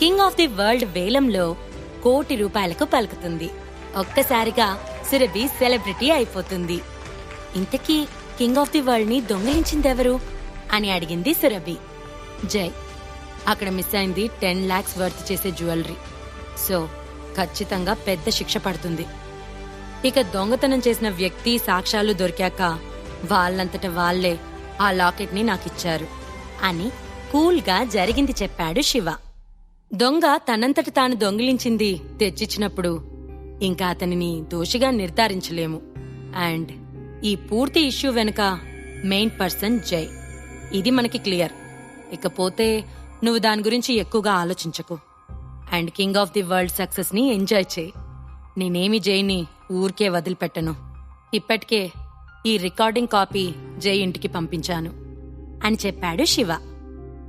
King of the world వేలంలో కోటి రూపాయలకు పలుకుతుంది. ఒక్కసారిగా సురభి సెలబ్రిటీ అయిపోతుంది. ఇంతకీ కింగ్ ఆఫ్ ది వరల్డ్ని దొంగిలించిందెవరు అని అడిగింది సురభి. జై అక్కడ మిస్ అయింది టెన్ లాక్స్ వర్త్ చేసే జ్యువెలరీ. సో ఖచ్చితంగా పెద్ద శిక్ష పడుతుంది. ఇక దొంగతనం చేసిన వ్యక్తి సాక్ష్యాలు దొరికాక వాళ్ళంతట వాళ్ళే ఆ లాకెట్ని నాకిచ్చారు అని కూల్గా జరిగింది చెప్పాడు శివ. దొంగ తనంతట తాను దొంగిలించింది తెచ్చిచ్చినప్పుడు. ఇంకా అతనిని దోషిగా నిర్ధారించలేము. అండ్ ఈ పూర్తి ఇష్యూ వెనుక మెయిన్ పర్సన్ జై. ఇది మనకి క్లియర్. ఇకపోతే నువ్వు దాని గురించి ఎక్కువగా ఆలోచించకు. And king of the world సక్సెస్ని ఎంజాయ్ చేయి. నేనేమి జైని ఊరికే వదిలిపెట్టను. ఇప్పటికే ఈ రికార్డింగ్ కాపీ జై ఇంటికి పంపించాను. అని చెప్పాడు శివ.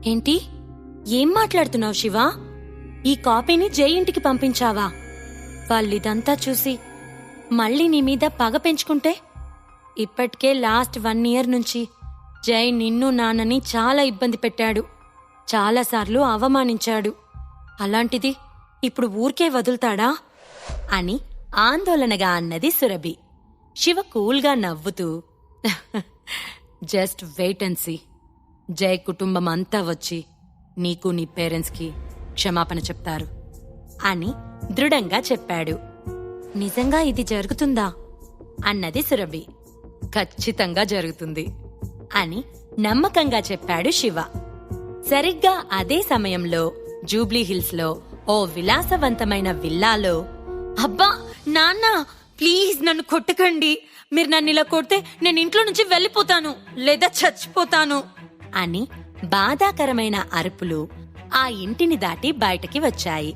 ఏంటి? ఏం మాట్లాడుతున్నావు శివ? ఈ కాపీని జై ఇంటికి పంపించావా? వాళ్ళిదంతా చూసి మళ్ళీ నీ మీద పగ పెంచుకుంటే? ఇప్పటికే లాస్ట్ వన్ ఇయర్ నుంచి జై నిన్ను నాన్నని చాలా ఇబ్బంది పెట్టాడు. చాలాసార్లు అవమానించాడు. అలాంటిది ఇప్పుడు ఊరికే వదులుతాడా? అని ఆందోళనగా అన్నది సురభి. శివ కూల్గా నవ్వుతూ జస్ట్ వెయిట్ అండ్ సీ. జై కుటుంబం అంతా వచ్చి నీకు నీ పేరెంట్స్కి క్షమాపణ చెప్తారు. అని దృఢంగా చెప్పాడు. నిజంగా ఇది జరుగుతుందా? అన్నది సురభి. ఖచ్చితంగా జరుగుతుంది. అని నమ్మకంగా చెప్పాడు శివ. సరిగ్గా అదే సమయంలో జూబ్లీహిల్స్లో ఓ విలాసవంతమైన విల్లాలో అబ్బా నాన్న ప్లీజ్ నన్ను కొట్టకండి. మీరు నన్ను ఇలా కొడితే నేను ఇంట్లో నుంచి వెళ్ళిపోతాను లేదా చచ్చిపోతాను. అని బాధాకరమైన అరుపులు ఆ ఇంటిని దాటి బయటకి వచ్చాయి.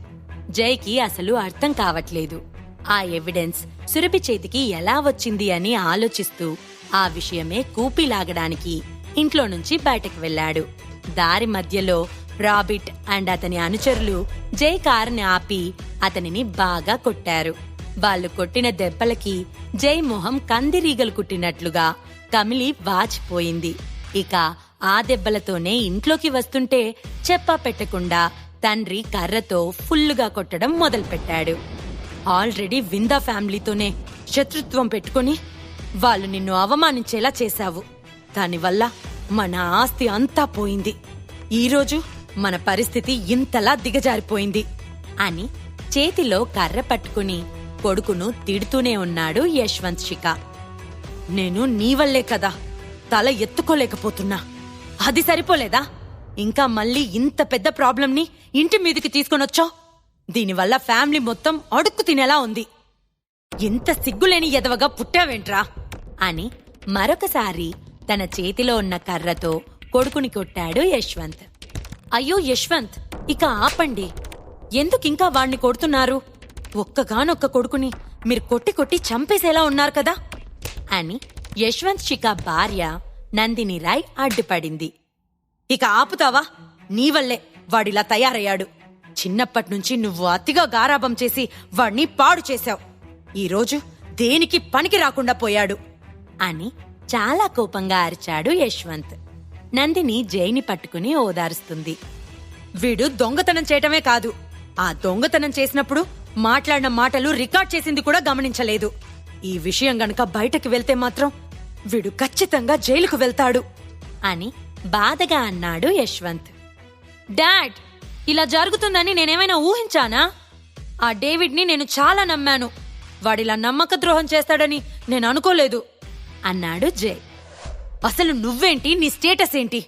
జైకి అసలు అర్థం కావట్లేదు. ఆ ఎవిడెన్స్ సురభి చేతికి ఎలా వచ్చింది అని ఆలోచిస్తూ ఆ విషయమే కూపిలాగడానికి ఇంట్లో నుంచి బయటకు వెళ్ళాడు. దారి మధ్యలో రాబిట్ అండ్ అతని అనుచరులు జై కారుని ఆపి అతనిని బాగా కొట్టారు. వాళ్ళు కొట్టిన దెబ్బలకి జై మొహం కందిరీగలు కుట్టినట్లుగా కమిలి వాచిపోయింది. ఇక ఆ దెబ్బలతోనే ఇంట్లోకి వస్తుంటే చెప్పా పెట్టకుండా తండ్రి కర్రతో ఫుల్లుగా కొట్టడం మొదలుపెట్టాడు. ఆల్రెడీ విందా ఫ్యామిలీతోనే శత్రుత్వం పెట్టుకొని వాళ్ళు నిన్ను అవమానించేలా చేశావు. దానివల్ల మన ఆస్తి అంతా పోయింది. ఈరోజు మన పరిస్థితి ఇంతలా దిగజారిపోయింది అని చేతిలో కర్ర పట్టుకుని కొడుకును తిడుతూనే ఉన్నాడు యశ్వంత్ శిఖ. నేను నీ వల్లే కదా తల ఎత్తుకోలేకపోతున్నా. అది సరిపోలేదా? ఇంకా మళ్ళీ ఇంత పెద్ద ప్రాబ్లంని ఇంటి మీదకి తీసుకొనొచ్చావు దీనివల్ల ఫ్యామిలీ మొత్తం అడుక్కు తినేలా ఉంది. ఇంత సిగ్గులేని ఎదవగా పుట్టావేంట్రా? అని మరొకసారి తన చేతిలో ఉన్న కర్రతో కొడుకుని కొట్టాడు యశ్వంత్. అయ్యో యశ్వంత్ ఇక ఆపండి. ఎందుకింకా వాణ్ణి కొడుతున్నారు? ఒక్కగానొక్క కొడుకుని మీరు కొట్టి కొట్టి చంపేసేలా ఉన్నారు కదా? అని యశ్వంత్ శిఖ భార్య నందిని రాయ్ అడ్డుపడింది. ఇక ఆపుతావా? నీ వల్లే వాడిలా తయారయ్యాడు. చిన్నప్పటినుంచి నువ్వు అతిగా గారాబం చేసి వాణ్ణి పాడు చేశావు. ఈరోజు దేనికి పనికి రాకుండా పోయాడు? అని చాలా కోపంగా అరిచాడు యశ్వంత్. నందిని జైని పట్టుకుని ఓదారుస్తుంది. వీడు దొంగతనం చేయటమే కాదు. ఆ దొంగతనం చేసినప్పుడు మాట్లాడిన మాటలు రికార్డ్ చేసింది కూడా గమనించలేదు. ఈ విషయం గనక బయటకు వెళ్తే మాత్రం వీడు ఖచ్చితంగా జైలుకు వెళ్తాడు. అని బాధగా అన్నాడు యశ్వంత్. డాడ్ ఇలా జరుగుతుందని నేనేమైనా ఊహించానా? ఆ డేవిడ్ని నేను చాలా నమ్మాను. వాడిలా నమ్మక ద్రోహం చేస్తాడని నేను అనుకోలేదు అన్నాడు జై అసలు నువ్వేంటి? నీ స్టేటస్ ఏంటి?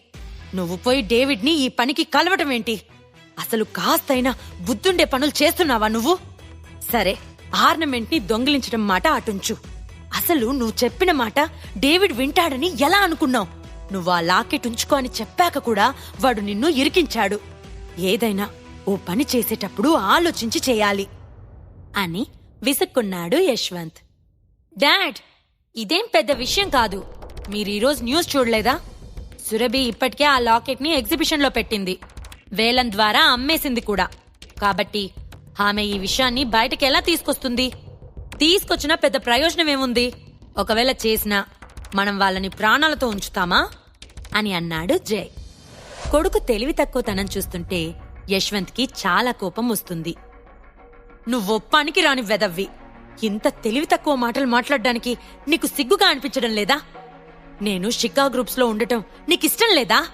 నువ్వు పోయి డేవిడ్ని ఈ పనికి కలవటం ఏంటి? అసలు కాస్తైనా బుద్ధుండే పనులు చేస్తున్నావా నువ్వు? సరే ఆర్నమెంట్ని దొంగిలించడం మాట అటుంచు. అసలు నువ్వు చెప్పిన మాట డేవిడ్ వింటాడని ఎలా అనుకున్నావు? నువ్వు ఆ లాకెట్ ఉంచుకో అని చెప్పాక కూడా వాడు నిన్ను ఇరికించాడు. ఏదైనా ఓ పని చేసేటప్పుడు ఆలోచించి చేయాలి అని విసుక్కున్నాడు యశ్వంత్. డాడ్ ఇదేం పెద్ద విషయం కాదు. మీరు ఈరోజు న్యూస్ చూడలేదా? సురభి ఇప్పటికే ఆ లాకెట్ని ఎగ్జిబిషన్లో పెట్టింది. వేలం ద్వారా అమ్మేసింది కూడా. కాబట్టి ఆమె ఈ విషయాన్ని బయటకెలా ఎలా తీసుకొస్తుంది? తీసుకొచ్చిన పెద్ద ప్రయోజనం ఏముంది? ఒకవేళ చేసినా మనం వాళ్ళని ప్రాణాలతో ఉంచుతామా? అని అన్నాడు జై. కొడుకు తెలివి తక్కువతనం చూస్తుంటే యశ్వంత్కి చాలా కోపం వస్తుంది. నువ్వొప్పానికి రాని వెదవ్వి. ఇంత తెలివి తక్కువ మాటలు మాట్లాడడానికి నీకు సిగ్గుగా అనిపించడం లేదా? నేను షికా గ్రూప్స్లో ఉండటం నీకిష్టం లేదా?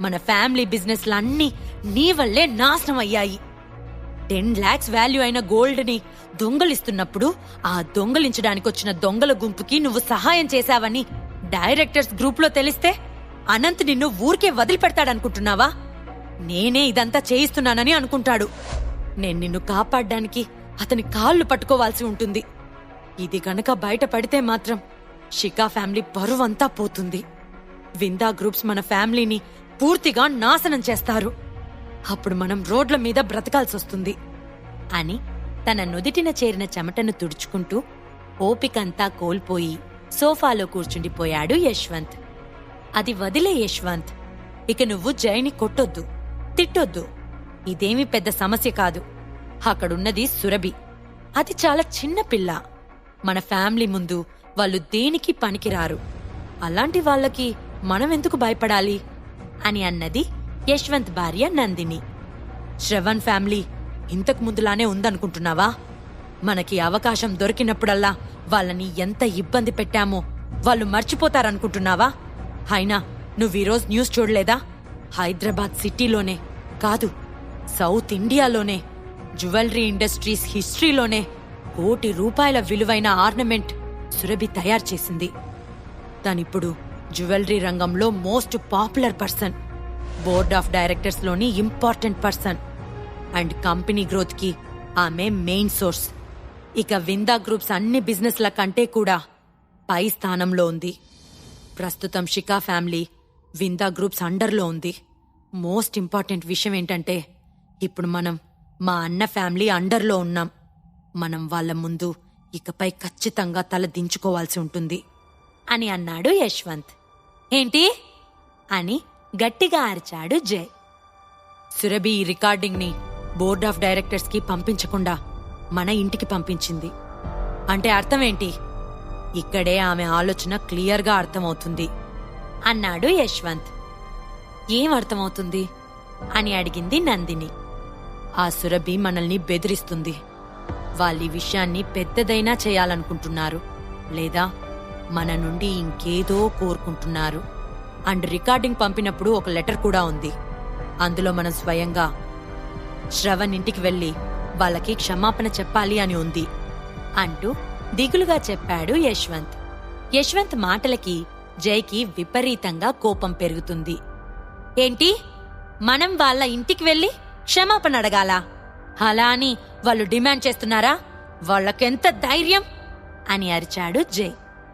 మన ఫ్యామిలీ బిజినెస్లన్నీ నీ వల్లే నాశనం అయ్యాయి. టెన్ లాక్స్ వాల్యూ అయిన గోల్డ్ని దొంగలిస్తున్నప్పుడు ఆ దొంగలించడానికి వచ్చిన దొంగల గుంపుకి నువ్వు సహాయం చేశావని డైరెక్టర్స్ గ్రూప్లో తెలిస్తే అనంత్ నిన్ను ఊరికే వదిలిపెడతాడనుకుంటున్నావా? నేనే ఇదంతా చేయిస్తున్నానని అనుకుంటాడు. నేను నిన్ను కాపాడడానికి అతని కాళ్ళు పట్టుకోవాల్సి ఉంటుంది. ఇది గనక బయటపడితే మాత్రం షికా ఫ్యామిలీ పరువంతా పోతుంది. విందా గ్రూప్స్ మన ఫ్యామిలీని పూర్తిగా నాశనం చేస్తారు. అప్పుడు మనం రోడ్ల మీద బ్రతకాల్సి వస్తుంది అని తన నుదిటిన చేరిన చెమటను తుడుచుకుంటూ ఓపికంతా కోల్పోయి సోఫాలో కూర్చుండిపోయాడు యశ్వంత్. అది వదిలే యశ్వంత్. ఇక నువ్వు జైని కొట్టొద్దు తిట్టొద్దు. ఇదేమి పెద్ద సమస్య కాదు. అక్కడున్నది సురభి. అది చాలా చిన్న పిల్ల. మన ఫ్యామిలీ ముందు వాళ్ళు దేనికి పనికిరారు? అలాంటి వాళ్ళకి మనమెందుకు భయపడాలి? అని అన్నది యశ్వంత్ భార్య నందిని. శ్రవణ్ ఫ్యామిలీ ఇంతకు ముందులానే ఉందనుకుంటున్నావా? మనకి అవకాశం దొరికినప్పుడల్లా వాళ్ళని ఎంత ఇబ్బంది పెట్టామో వాళ్ళు మర్చిపోతారనుకుంటున్నావా? అయినా నువ్వీరోజు న్యూస్ చూడలేదా? హైదరాబాద్ సిటీలోనే కాదు సౌత్ ఇండియాలోనే జ్యువెలరీ ఇండస్ట్రీస్ హిస్టరీలోనే కోటి రూపాయల విలువైన ఆర్నమెంట్ సురభి తయారు చేసింది. తనిప్పుడు జ్యువెలరీ రంగంలో most popular person. Board of డైరెక్టర్స్లోని important person and company గ్రోత్కి ఆమె మెయిన్ సోర్స్. ఇక విందా గ్రూప్స్ అన్ని బిజినెస్ల కంటే కూడా పై స్థానంలో ఉంది. ప్రస్తుతం షికా ఫ్యామిలీ విందా గ్రూప్స్ అండర్లో ఉంది. మోస్ట్ ఇంపార్టెంట్ విషయం ఏంటంటే ఇప్పుడు మనం మా అన్న ఫ్యామిలీ అండర్లో ఉన్నాం. మనం వాళ్ళ ముందు ఇకపై ఖచ్చితంగా తల దించుకోవాల్సి ఉంటుంది. అని అన్నాడు యశ్వంత్. ఏంటి? అని గట్టిగా అరిచాడు జై. సురభి ఈ రికార్డింగ్ని బోర్డ్ ఆఫ్ డైరెక్టర్స్కి పంపించకుండా మన ఇంటికి పంపించింది. అంటే అర్థమేంటి? ఇక్కడే ఆమె ఆలోచన క్లియర్గా అర్థమవుతుంది అన్నాడు యశ్వంత్. ఏం అర్థమవుతుంది? అని అడిగింది నందిని. ఆ సురభి మనల్ని బెదిరిస్తుంది. వాళ్ళ ఈ విషయాన్ని పెద్దదైనా చేయాలనుకుంటున్నారు. లేదా మన నుండి ఇంకేదో కోరుకుంటున్నారు. అండ్ రికార్డింగ్ పంపినప్పుడు ఒక లెటర్ కూడా ఉంది. అందులో మనం స్వయంగా శ్రవణ్ ఇంటికి వెళ్ళి వాళ్ళకి క్షమాపణ చెప్పాలి అని ఉంది అంటూ దిగులుగా చెప్పాడు యశ్వంత్. యశ్వంత్ మాటలకి జైకి విపరీతంగా కోపం పెరుగుతుంది. ఏంటి? మనం వాళ్ళ ఇంటికి వెళ్ళి క్షమాపణ అడగాలా? అలా అని వాళ్ళు డిమాండ్ చేస్తున్నారా? వాళ్ళకెంత ధైర్యం? అని అరిచాడు జై.